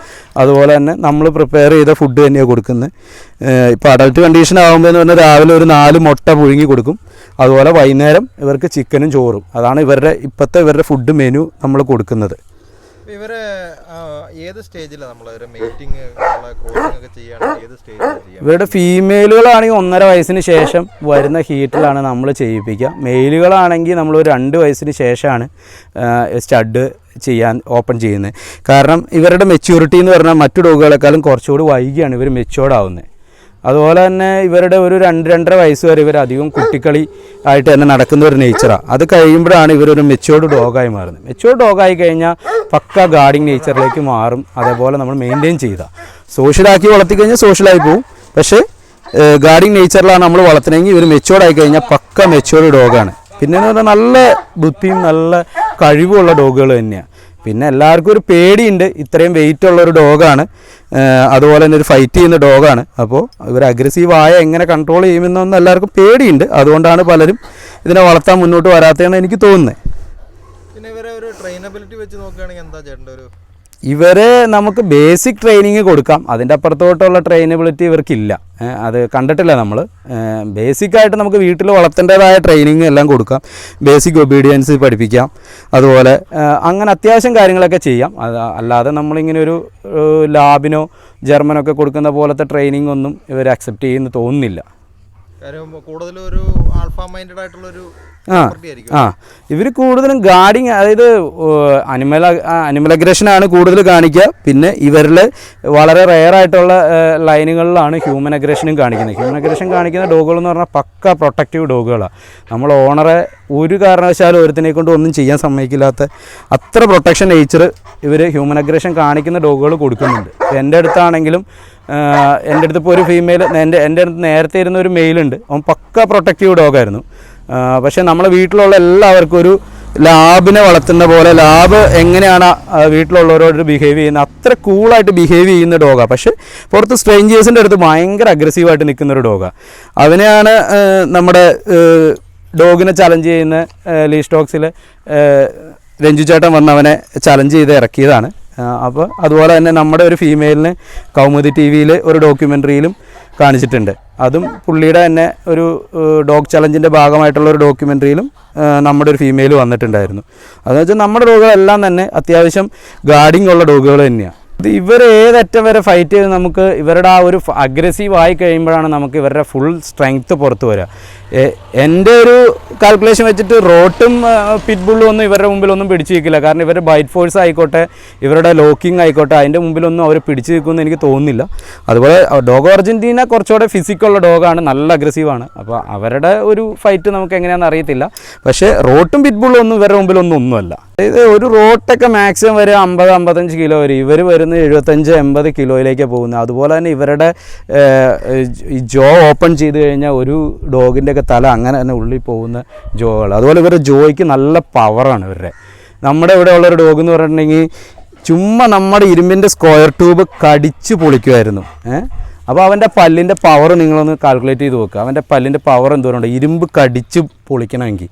അതുപോലെ തന്നെ നമ്മൾ പ്രിപ്പയർ ചെയ്ത ഫുഡ് തന്നെയാണ് കൊടുക്കുന്നത്. ഇപ്പോൾ അഡൾട്ട് കണ്ടീഷൻ ആകുമ്പോൾ എന്ന് പറഞ്ഞാൽ രാവിലെ ഒരു നാല് മുട്ട പുഴുങ്ങി കൊടുക്കും. അതുപോലെ വൈകുന്നേരം ഇവർക്ക് ചിക്കനും ചോറും. അതാണ് ഇവരുടെ ഇപ്പോഴത്തെ ഇവരുടെ ഫുഡ് മെനു നമ്മൾ കൊടുക്കുന്നത്. ഇവരെ ഏത് സ്റ്റേജിലാണ് നമ്മൾ മീറ്റിംഗ് ഒക്കെ ഏത് സ്റ്റേജിൽ ഇവരുടെ ഫീമെയിലുകളാണെങ്കിൽ ഒന്നര വയസ്സിന് ശേഷം വരുന്ന ഹീറ്റിലാണ് നമ്മൾ ചെയ്യിപ്പിക്കുക. മെയിലുകളാണെങ്കിൽ നമ്മൾ ഒരു രണ്ട് വയസ്സിന് ശേഷമാണ് സ്റ്റഡ് ചെയ്യാൻ ഓപ്പൺ ചെയ്യുന്നത്. കാരണം ഇവരുടെ മെച്യൂരിറ്റി എന്ന് പറഞ്ഞാൽ മറ്റു ഡോഗുകളെക്കാളും കുറച്ചുകൂടി വൈകിയാണ് ഇവർ മെച്ചുവേർഡ് ആവുന്നത്. അതുപോലെ തന്നെ ഇവരുടെ ഒരു രണ്ട് രണ്ടര വയസ്സ് വരെ ഇവർ അധികം കുട്ടിക്കളി ആയിട്ട് തന്നെ നടക്കുന്ന ഒരു നേച്ചറാണ് അത് കഴിയുമ്പോഴാണ് ഇവരൊരു മെച്ചുവേർഡ് ഡോഗായി മാറുന്നത്. മെച്ചുവേർഡ് ഡോഗായി കഴിഞ്ഞാൽ പക്ക ഗാർഡിങ് നേച്ചറിലേക്ക് മാറും. അതേപോലെ നമ്മൾ മെയിന്റെയിൻ ചെയ്ത. സോഷ്യലാക്കി വളർത്തി കഴിഞ്ഞാൽ സോഷ്യലായി പോവും. പക്ഷേ ഗാർഡിങ് നേച്ചറിലാണ് നമ്മൾ വളർത്തണമെങ്കിൽ ഇവർ മെച്ചുവേർഡ് ആയി കഴിഞ്ഞാൽ പക്ക മെച്ചുവേർഡ് ഡോഗാണ് പിന്നെ എന്ന് പറഞ്ഞാൽ നല്ല ബുദ്ധിയും നല്ല കഴിവുള്ള ഡോഗുകൾ തന്നെയാണ് പിന്നെ എല്ലാവർക്കും ഒരു പേടിയുണ്ട്. ഇത്രയും വെയിറ്റ് ഉള്ള ഒരു ഡോഗാണ് അതുപോലെ തന്നെ ഒരു ഫൈറ്റ് ചെയ്യുന്ന ഡോഗാണ് അപ്പോൾ ഇവർ അഗ്രസീവ് ആയ എങ്ങനെ കൺട്രോൾ ചെയ്യുമെന്നൊന്നും എല്ലാവർക്കും പേടിയുണ്ട്. അതുകൊണ്ടാണ് പലരും ഇതിനെ വളർത്താൻ മുന്നോട്ട് വരാത്തതെന്ന് എനിക്ക് തോന്നുന്നത്. പിന്നെ ഇവരെ ഒരു ട്രെയിനബിലിറ്റി വെച്ച് നോക്കുകയാണെങ്കിൽ എന്താ ചേട്ടന്റെ ഒരു ഇവരെ നമുക്ക് ബേസിക് ട്രെയിനിങ് കൊടുക്കാം. അതിന്റെ അപ്പുറത്തോട്ടുള്ള ട്രെയിനബിലിറ്റി ഇവർക്കില്ല. അത് കണ്ടിട്ടില്ല നമ്മൾ ബേസിക്കായിട്ട് നമുക്ക് വീട്ടിൽ വളർത്തേണ്ടതായ ട്രെയിനിങ് എല്ലാം കൊടുക്കാം. ബേസിക് ഒബീഡിയൻസ് പഠിപ്പിക്കാം. അതുപോലെ അങ്ങനെ അത്യാവശ്യം കാര്യങ്ങളൊക്കെ ചെയ്യാം. അല്ലാതെ നമ്മളിങ്ങനെ ഒരു ലാബിനോ ജർമ്മനൊക്കെ കൊടുക്കുന്ന പോലത്തെ ട്രെയിനിങ് ഒന്നും ഇവർ അക്സെപ്റ്റ് ചെയ്യുന്നു തോന്നുന്നില്ല. കൂടുതലും ഒരു ആൽഫ മൈൻഡഡ് ആയിട്ടുള്ള ഒരു ആ ആ. ഇവർ കൂടുതലും ഗാർഡിങ് അതായത് അനിമൽ അനിമൽ അഗ്രഷനാണ് കൂടുതൽ കാണിക്കുക. പിന്നെ ഇവരിൽ വളരെ റെയർ ആയിട്ടുള്ള ലൈനുകളിലാണ് ഹ്യൂമൻ അഗ്രഷനും കാണിക്കുന്നത്. ഹ്യൂമൻ അഗ്രഷൻ കാണിക്കുന്ന ഡോഗുകൾ എന്ന് പറഞ്ഞാൽ പക്ക പ്രൊട്ടക്റ്റീവ് ഡോഗുകളാണ് നമ്മൾ ഓണറെ ഒരു കാരണവശാലും ഒരുത്തിനെ കൊണ്ട് ഒന്നും ചെയ്യാൻ സമ്മതിക്കില്ലാത്ത അത്ര പ്രൊട്ടക്ഷൻ നേച്ചർ ഇവർ ഹ്യൂമൻ അഗ്രഷൻ കാണിക്കുന്ന ഡോഗുകൾ കൊടുക്കുന്നുണ്ട്. എന്റെ അടുത്താണെങ്കിലും എന്റെ അടുത്ത് ഇപ്പോൾ ഒരു ഫീമെയിൽ എന്റെ എന്റെ അടുത്ത് നേരത്തെ ഇരുന്ന ഒരു മെയിലുണ്ട് അവൻ പക്ക പ്രൊട്ടക്റ്റീവ് ഡോഗായിരുന്നു. പക്ഷേ നമ്മളെ വീട്ടിലുള്ള എല്ലാവർക്കും ഒരു ലാബിനെ വളർത്തുന്ന പോലെ ലാബ് എങ്ങനെയാണ് വീട്ടിലുള്ളവരോട് ബിഹേവ് ചെയ്യുന്നത്? അത്ര കൂളായിട്ട് ബിഹേവ് ചെയ്യുന്ന ഡോഗാണ് പക്ഷേ പുറത്ത് സ്ട്രേഞ്ചേഴ്സിന്റെ അടുത്ത് ഭയങ്കര അഗ്രസീവായിട്ട് നിൽക്കുന്ന ഒരു ഡോഗാണ് അവനെയാണ് നമ്മുടെ ഡോഗിനെ ചലഞ്ച് ചെയ്യുന്ന ലീ സ്റ്റോക്സിൽ രഞ്ജു ചേട്ടൻ വന്നവനെ ചലഞ്ച് ചെയ്ത് ഇറക്കിയതാണ്. അപ്പോൾ അതുപോലെ തന്നെ നമ്മുടെ ഒരു ഫീമെയിലിന് കൗമുദി ടി വിയിൽ ഒരു ഡോക്യുമെന്ററിയിലും കാണിച്ചിട്ടുണ്ട്. അതും പുള്ളിയുടെ തന്നെ ഒരു ഡോഗ് ചലഞ്ചിന്റെ ഭാഗമായിട്ടുള്ള ഒരു ഡോക്യുമെന്ററിയിലും നമ്മുടെ ഒരു ഫീമെയിൽ വന്നിട്ടുണ്ടായിരുന്നു. അതെന്ന് വെച്ചാൽ നമ്മുടെ ഡോഗുകളെല്ലാം തന്നെ അത്യാവശ്യം ഗാർഡിങ് ഉള്ള ഡോഗുകൾ തന്നെയാണ് ഇത് ഇവർ ഏതറ്റം വരെ ഫൈറ്റ് ചെയ്ത് നമുക്ക് ഇവരുടെ ആ ഒരു അഗ്രസീവ് ആയി കഴിയുമ്പോഴാണ് നമുക്ക് ഇവരുടെ ഫുൾ സ്ട്രെങ്ത്ത് പുറത്ത് വരിക എന്റെ ഒരു കാൽക്കുലേഷൻ വെച്ചിട്ട് റോട്ടും പിറ്റ്ബുള്ളും ഒന്നും ഇവരുടെ മുമ്പിലൊന്നും പിടിച്ചു നിൽക്കില്ല. കാരണം ഇവരുടെ ബൈറ്റ് ഫോഴ്സ് ആയിക്കോട്ടെ ഇവരുടെ ലോക്കിംഗ് ആയിക്കോട്ടെ അതിന്റെ മുമ്പിലൊന്നും അവർ പിടിച്ചു നിൽക്കുമെന്ന് എനിക്ക് തോന്നുന്നില്ല. അതുപോലെ ഡോഗ് അർജന്റീന കുറച്ചുകൂടെ ഫിസിക്കുള്ള ഡോഗാണ് നല്ല അഗ്രസീവാണ് അപ്പോൾ അവരുടെ ഒരു ഫൈറ്റ് നമുക്ക് എങ്ങനെയാണെന്ന് അറിയത്തില്ല. പക്ഷേ റോട്ടും പിറ്റ്ബുള്ളും ഒന്നും ഇവരുടെ മുമ്പിലൊന്നും ഒന്നുമല്ല. ഇത് ഒരു റോട്ടൊക്കെ മാക്സിമം വരെ അമ്പത് അമ്പത്തഞ്ച് കിലോ വരെ ഇവർ വരുന്ന എഴുപത്തഞ്ച് എൺപത് കിലോയിലേക്ക് പോകുന്നത്. അതുപോലെ തന്നെ ഇവരുടെ ജോ ഓപ്പൺ ചെയ്ത് കഴിഞ്ഞാൽ ഒരു ഡോഗിന്റെ ഒക്കെ തല അങ്ങനെ തന്നെ ഉള്ളിൽ പോകുന്ന ജോകൾ. അതുപോലെ ഇവരുടെ ജോയ്ക്ക് നല്ല പവറാണ് ഇവരുടെ. നമ്മുടെ ഇവിടെ ഉള്ളൊരു ഡോഗ് എന്ന് പറഞ്ഞിട്ടുണ്ടെങ്കിൽ ചുമ്മാ നമ്മുടെ ഇരുമ്പിന്റെ സ്ക്വയർ ട്യൂബ് കടിച്ചു പൊളിക്കുമായിരുന്നു ഏഹ് അപ്പോൾ അവന്റെ പല്ലിന്റെ പവർ നിങ്ങളൊന്ന് കാൽക്കുലേറ്റ് ചെയ്ത് നോക്കുക അവന്റെ പല്ലിന്റെ പവർ എന്തോരമുണ്ട് ഇരുമ്പ് കടിച്ച് പൊളിക്കണമെങ്കിൽ.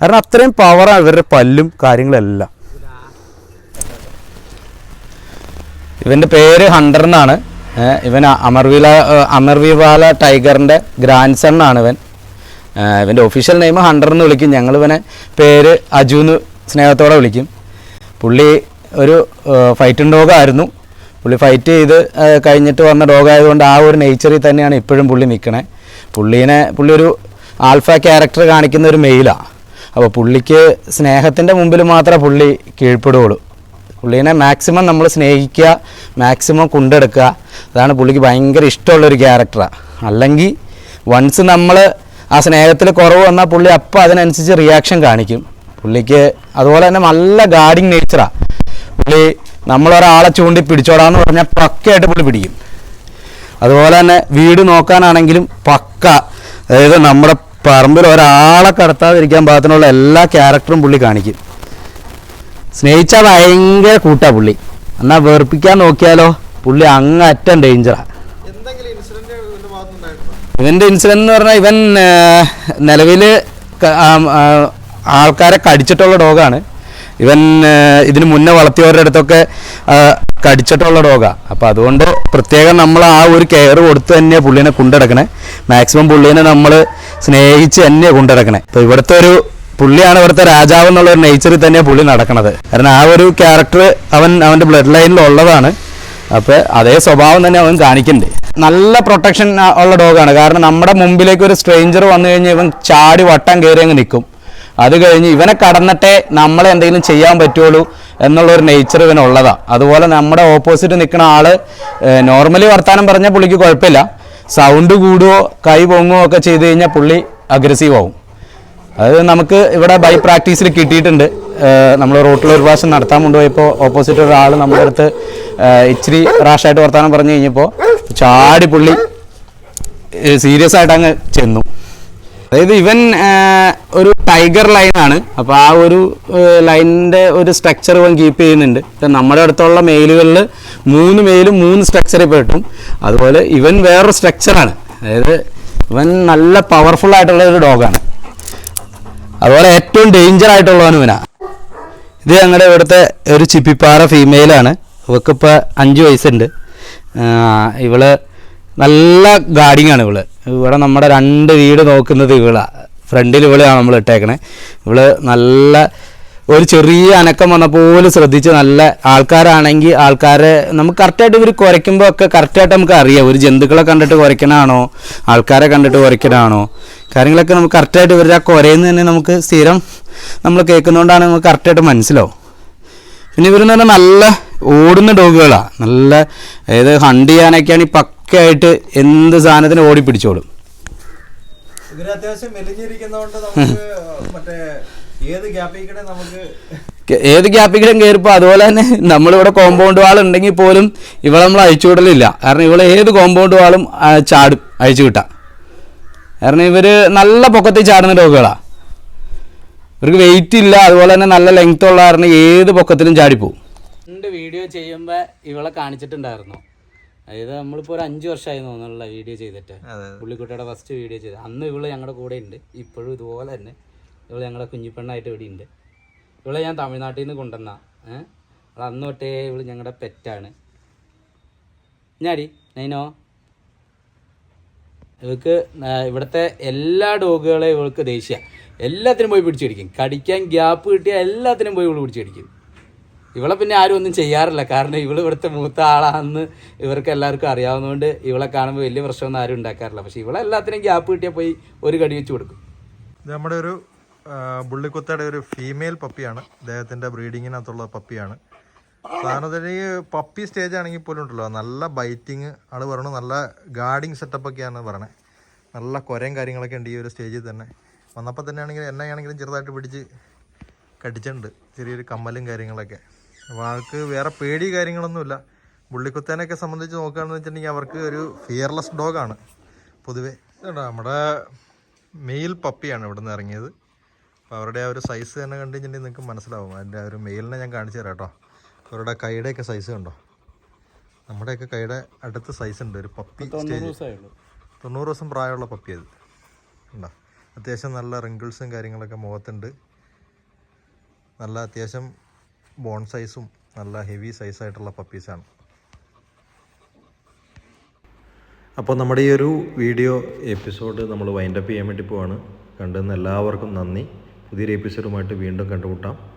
കാരണം അത്രയും പവറാണ് ഇവരുടെ പല്ലും കാര്യങ്ങളെല്ലാം. ഇവന്റെ പേര് ഹണ്ടർ എന്നാണ്. ഇവൻ അമർവീല അമർവിവാല ടൈഗറിന്റെ ഗ്രാൻഡ് സൺ ആണ് ഇവൻ. ഇവന്റെ ഒഫീഷ്യൽ നെയിം ഹണ്ടർ എന്ന് വിളിക്കും. ഞങ്ങൾ ഇവനെ പേര് അജു എന്ന് സ്നേഹത്തോടെ വിളിക്കും. പുള്ളി ഒരു ഫൈറ്റിംഗ് ഡോഗായിരുന്നു പുള്ളി ഫൈറ്റ് ചെയ്ത് കഴിഞ്ഞിട്ട് വന്ന ഡോഗായതുകൊണ്ട് ആ ഒരു നേച്ചറിൽ തന്നെയാണ് ഇപ്പോഴും പുള്ളി നിൽക്കണേ പുള്ളീനെ പുള്ളി ഒരു ആൽഫ ക്യാരക്ടർ കാണിക്കുന്ന ഒരു മെയിലാണ് അപ്പോൾ പുള്ളിക്ക് സ്നേഹത്തിന്റെ മുമ്പിൽ മാത്രമേ പുള്ളി കീഴ്പ്പെടുകയുള്ളൂ പുള്ളീനെ മാക്സിമം നമ്മൾ സ്നേഹിക്കുക മാക്സിമം കൊണ്ടെടുക്കുക. അതാണ് പുള്ളിക്ക് ഭയങ്കര ഇഷ്ടമുള്ളൊരു ക്യാരക്ടറാണ് അല്ലെങ്കിൽ വൺസ് നമ്മൾ ആ സ്നേഹത്തിൽ കുറവ് വന്നാൽ പുള്ളി അപ്പം അതിനനുസരിച്ച് റിയാക്ഷൻ കാണിക്കും. പുള്ളിക്ക് അതുപോലെ തന്നെ നല്ല ഗാർഡിങ് നേച്ചറാണ് പുള്ളി നമ്മളൊരാളെ ചൂണ്ടി പിടിച്ചോടാന്ന് പറഞ്ഞാൽ പക്കയായിട്ട് പുള്ളി പിടിക്കും. അതുപോലെ തന്നെ വീട് നോക്കാനാണെങ്കിലും പക്ക. അതായത് നമ്മുടെ പറമ്പിൽ ഒരാളെ കടത്താതിരിക്കാൻ പാകത്തിനുള്ള എല്ലാ ക്യാരക്ടറും പുള്ളി കാണിക്കും. സ്നേഹിച്ചാൽ ഭയങ്കര കൂട്ടാ പുള്ളി. എന്നാൽ വെറുപ്പിക്കാൻ നോക്കിയാലോ പുള്ളി അങ്ങറ്റം ഡേഞ്ചറാണ് ഇവന്റെ ഇൻസിഡന്റ് എന്ന് പറഞ്ഞാൽ ഇവൻ നിലവിൽ ആൾക്കാരെ കടിച്ചിട്ടുള്ള ഡോഗാണ് ഇവൻ ഇതിന് മുന്നേ വളർത്തിയവരുടെ അടുത്തൊക്കെ കടിച്ചിട്ടുള്ള ഡോഗാണ് അപ്പോൾ അതുകൊണ്ട് പ്രത്യേകം നമ്മൾ ആ ഒരു കെയർ കൊടുത്ത് തന്നെ പുള്ളീനെ കൊണ്ടിടക്കണേ. മാക്സിമം പുള്ളീനെ നമ്മൾ സ്നേഹിച്ച് തന്നെ കൊണ്ടിടക്കണേ. അപ്പോൾ ഇവിടുത്തെ ഒരു പുള്ളിയാണ് ഇവിടുത്തെ രാജാവ് എന്നുള്ള ഒരു നേച്ചറിൽ തന്നെ പുള്ളി നടക്കണത്. കാരണം ആ ഒരു ക്യാരക്ടർ അവൻ അവന്റെ ബ്ലഡ് ലൈനിൽ ഉള്ളതാണ്. അപ്പോൾ അതേ സ്വഭാവം തന്നെ അവൻ കാണിക്കുന്നുണ്ട്. നല്ല പ്രൊട്ടക്ഷൻ ഉള്ള ഡോഗാണ് കാരണം നമ്മുടെ മുമ്പിലേക്ക് ഒരു സ്ട്രേഞ്ചർ വന്നു കഴിഞ്ഞാൽ ഇവൻ ചാടി വട്ടം കയറി അങ്ങ് നിൽക്കും അത് കഴിഞ്ഞ് ഇവനെ കടന്നിട്ടേ നമ്മളെ എന്തെങ്കിലും ചെയ്യാൻ പറ്റുള്ളൂ എന്നുള്ള ഒരു നേച്ചർ ഇവനുള്ളതാണ് അതുപോലെ നമ്മുടെ ഓപ്പോസിറ്റ് നിൽക്കുന്ന ആൾ നോർമലി വർത്താനം പറഞ്ഞാൽ പുള്ളിക്ക് കുഴപ്പമില്ല. സൗണ്ട് കൂടുകയോ കൈ പൊങ്ങുകയോ ഒക്കെ ചെയ്ത് കഴിഞ്ഞാൽ പുള്ളി അഗ്രസീവ് ആവും. അത് നമുക്ക് ഇവിടെ ബൈ പ്രാക്ടീസിൽ കിട്ടിയിട്ടുണ്ട്. നമ്മൾ റോട്ടിൽ ഒരു പ്രാവശ്യം നടത്താൻ കൊണ്ടുപോയപ്പോൾ ഓപ്പോസിറ്റ് ഒരാൾ നമ്മുടെ അടുത്ത് ഇച്ചിരി റാഷായിട്ട് വർത്താനം പറഞ്ഞു കഴിഞ്ഞപ്പോൾ ചാടി പുള്ളി സീരിയസ് ആയിട്ട് അങ്ങ് ചെന്നു. അതായത് ഇവൻ ഒരു ടൈഗർ ലൈനാണ് അപ്പോൾ ആ ഒരു ലൈനിന്റെ ഒരു സ്ട്രക്ചർ ഇവൻ കീപ്പ് ചെയ്യുന്നുണ്ട്. ഇപ്പം നമ്മുടെ അടുത്തുള്ള മെയിലുകളിൽ മൂന്ന് മെയിലും മൂന്ന് സ്ട്രക്ചറിൽ പെട്ടും അതുപോലെ ഇവൻ വേറൊരു സ്ട്രക്ചറാണ് അതായത് ഇവൻ നല്ല പവർഫുൾ ആയിട്ടുള്ള ഒരു ഡോഗാണ് അതുപോലെ ഏറ്റവും ഡേഞ്ചർ ആയിട്ടുള്ളവനും ഇവനാ. ഇത് ഞങ്ങളുടെ ഇവിടുത്തെ ഒരു ചിപ്പിപ്പാറ ഫീമെയിലാണ് ഇവക്കിപ്പോൾ അഞ്ച് വയസ്സുണ്ട്. ഇവൾ നല്ല ഗാർഡിങ് ആണ് ഇവൾ. ഇവിടെ നമ്മുടെ രണ്ട് വീട് നോക്കുന്നത് ഇവളാണ് ഫ്രണ്ടിൽ ഇവളെയാണ് നമ്മൾ ഇട്ടേക്കണേ. ഇവൾ നല്ല ഒരു ചെറിയ അനക്കം വന്നപ്പോൾ ശ്രദ്ധിച്ച് നല്ല ആൾക്കാരാണെങ്കിൽ ആൾക്കാരെ നമുക്ക് കറക്റ്റായിട്ട് ഇവർ കുരയ്ക്കുമ്പോൾ ഒക്കെ കറക്റ്റായിട്ട് നമുക്ക് അറിയാം. ഒരു ജന്തുക്കളെ കണ്ടിട്ട് കുരയ്ക്കണാണോ ആൾക്കാരെ കണ്ടിട്ട് കുരയ്ക്കണാണോ കാര്യങ്ങളൊക്കെ നമുക്ക് കറക്റ്റായിട്ട് ഇവരുടെ ആ കുരയെന്ന് തന്നെ നമുക്ക് സ്ഥിരം നമ്മൾ കേൾക്കുന്നതുകൊണ്ടാണ് നമുക്ക് കറക്റ്റായിട്ട് മനസ്സിലാവും. പിന്നെ ഇവരെന്ന് പറഞ്ഞാൽ നല്ല ഓടുന്ന ഡോഗുകളാണ് നല്ല അതായത് ഹണ്ട് ചെയ്യാനൊക്കെയാണ് ഈ പക്കയായിട്ട് എന്ത് സാധനത്തിന് ഓടി അത്യാവശ്യം മെലിഞ്ഞിരിക്കുന്നതുകൊണ്ട് നമുക്ക് മറ്റേ ഏത് ഗ്യാപ്പിൽ കയറിപ്പോ നമുക്ക് ഏത് കയറിപ്പോൾ അതുപോലെ തന്നെ നമ്മളിവിടെ കോമ്പൗണ്ട് വാൾ ഉണ്ടെങ്കിൽ പോലും ഇവളെ നമ്മൾ അഴിച്ചു വിടലില്ല. കാരണം ഇവളെ ഏത് കോമ്പൗണ്ട് വാളും ചാടും അഴിച്ചു കിട്ടാം കാരണം ഇവർ നല്ല പൊക്കത്തിൽ ചാടുന്ന ഡോഗുകളാണ് ഇവർക്ക് വെയിറ്റ് ഇല്ല അതുപോലെ തന്നെ നല്ല ലെങ്ത് ഉള്ള കാരണം ഏത് പൊക്കത്തിലും ചാടിപ്പോവും. രണ്ട് വീഡിയോ ചെയ്യുമ്പോൾ ഇവളെ കാണിച്ചിട്ടുണ്ടായിരുന്നു. അതായത് നമ്മളിപ്പോ ഒരു അഞ്ച് വർഷമായി തോന്നുന്നുള്ള വീഡിയോ ചെയ്തിട്ട്. പുള്ളിക്കുട്ടിയുടെ ഫസ്റ്റ് വീഡിയോ ചെയ്ത്. അന്ന് ഇവൾ ഞങ്ങളുടെ കൂടെ ഉണ്ട് ഇപ്പോഴും ഇതുപോലെ തന്നെ. ഇവൾ ഞങ്ങളുടെ കുഞ്ഞിപ്പെണ്ണായിട്ട് ഇവിടെ ഉണ്ട് ഇവളെ ഞാൻ തമിഴ്നാട്ടിൽ നിന്ന് കൊണ്ടുവന്ന ഏഹ് അന്ന് തൊട്ടേ ഇവൾ ഞങ്ങളുടെ പെറ്റാണ് ഞാടി നൈനോ? ഇവൾക്ക് ഇവിടുത്തെ എല്ലാ ഡോഗുകളെയും ഇവൾക്ക് ദേഷ്യ. എല്ലാത്തിനും പോയി പിടിച്ചടിക്കും കടിക്കാൻ ഗ്യാപ്പ് കിട്ടിയാൽ എല്ലാത്തിനും പോയി ഇവൾ പിടിച്ചടിക്കും ഇവളെ പിന്നെ ആരും ഒന്നും ചെയ്യാറില്ല. കാരണം ഇവൾ ഇവിടുത്തെ മൂത്ത ആളാണെന്ന് ഇവർക്ക് എല്ലാവർക്കും അറിയാവുന്നതുകൊണ്ട് ഇവളെ കാണുമ്പോൾ വലിയ പ്രശ്നമൊന്നും ആരും ഉണ്ടാക്കാറില്ല. പക്ഷെ ഇവളെ എല്ലാത്തിനും ഗ്യാപ്പ് കിട്ടിയാൽ പോയി ഒരു കടി വെച്ച് കൊടുക്കും. നമ്മുടെ ഒരു ബുള്ളിക്കുത്തയുടെ ഒരു ഫീമെയിൽ പപ്പിയാണ് അദ്ദേഹത്തിന്റെ ബ്രീഡിങ്ങിനകത്തുള്ള പപ്പിയാണ് സാധാരണ പപ്പി സ്റ്റേജ് ആണെങ്കിൽ പോലും ഉണ്ടല്ലോ. നല്ല ബൈറ്റിങ് ആണ് പറഞ്ഞു നല്ല ഗാർഡിങ് സെറ്റപ്പ് ഒക്കെയാണ് പറയണത് നല്ല കുരയും കാര്യങ്ങളൊക്കെ ഉണ്ട് ഈ ഒരു സ്റ്റേജിൽ തന്നെ വന്നപ്പോൾ തന്നെ. ആണെങ്കിൽ എന്നെ ആണെങ്കിലും ചെറുതായിട്ട് പിടിച്ച് കടിച്ചിട്ടുണ്ട്. ചെറിയൊരു കമ്മലും കാര്യങ്ങളൊക്കെ. അപ്പോൾ ആൾക്ക് വേറെ പേടി കാര്യങ്ങളൊന്നുമില്ല. പുള്ളിക്കുത്തേനൊക്കെ സംബന്ധിച്ച് നോക്കുകയാണെന്ന് വെച്ചിട്ടുണ്ടെങ്കിൽ അവർക്ക് ഒരു ഫിയർലെസ് ഡോഗാണ് പൊതുവേ. ഇതുണ്ടോ നമ്മുടെ മെയിൽ പപ്പിയാണ് ഇവിടെ നിന്ന് ഇറങ്ങിയത്. അപ്പോൾ അവരുടെ ആ ഒരു സൈസ് തന്നെ കണ്ടു കഴിഞ്ഞിട്ടുണ്ടെങ്കിൽ നിങ്ങൾക്ക് മനസ്സിലാവും. അതിന്റെ ആ ഒരു മെയിലിനെ ഞാൻ കാണിച്ചു തരാം കേട്ടോ. അവരുടെ കൈയുടെയൊക്കെ സൈസ് കണ്ടോ? നമ്മുടെയൊക്കെ കൈയുടെ അടുത്ത സൈസ് ഉണ്ട്. ഒരു പപ്പി തൊണ്ണൂറ് ദിവസം പ്രായമുള്ള പപ്പി അത്. ഉണ്ടോ അത്യാവശ്യം നല്ല റിങ്കിൾസും കാര്യങ്ങളൊക്കെ മുഖത്തുണ്ട്. നല്ല അത്യാവശ്യം ബോൺ സൈസും നല്ല ഹെവി സൈസായിട്ടുള്ള പപ്പീസാണ് അപ്പോൾ നമ്മുടെ ഈ ഒരു വീഡിയോ എപ്പിസോഡ് നമ്മൾ വൈൻഡപ്പ് ചെയ്യാൻ വേണ്ടി പോവാണ്. കണ്ടുവന്ന എല്ലാവർക്കും നന്ദി. പുതിയൊരു എപ്പിസോഡുമായിട്ട് വീണ്ടും കണ്ടുമുട്ടാം.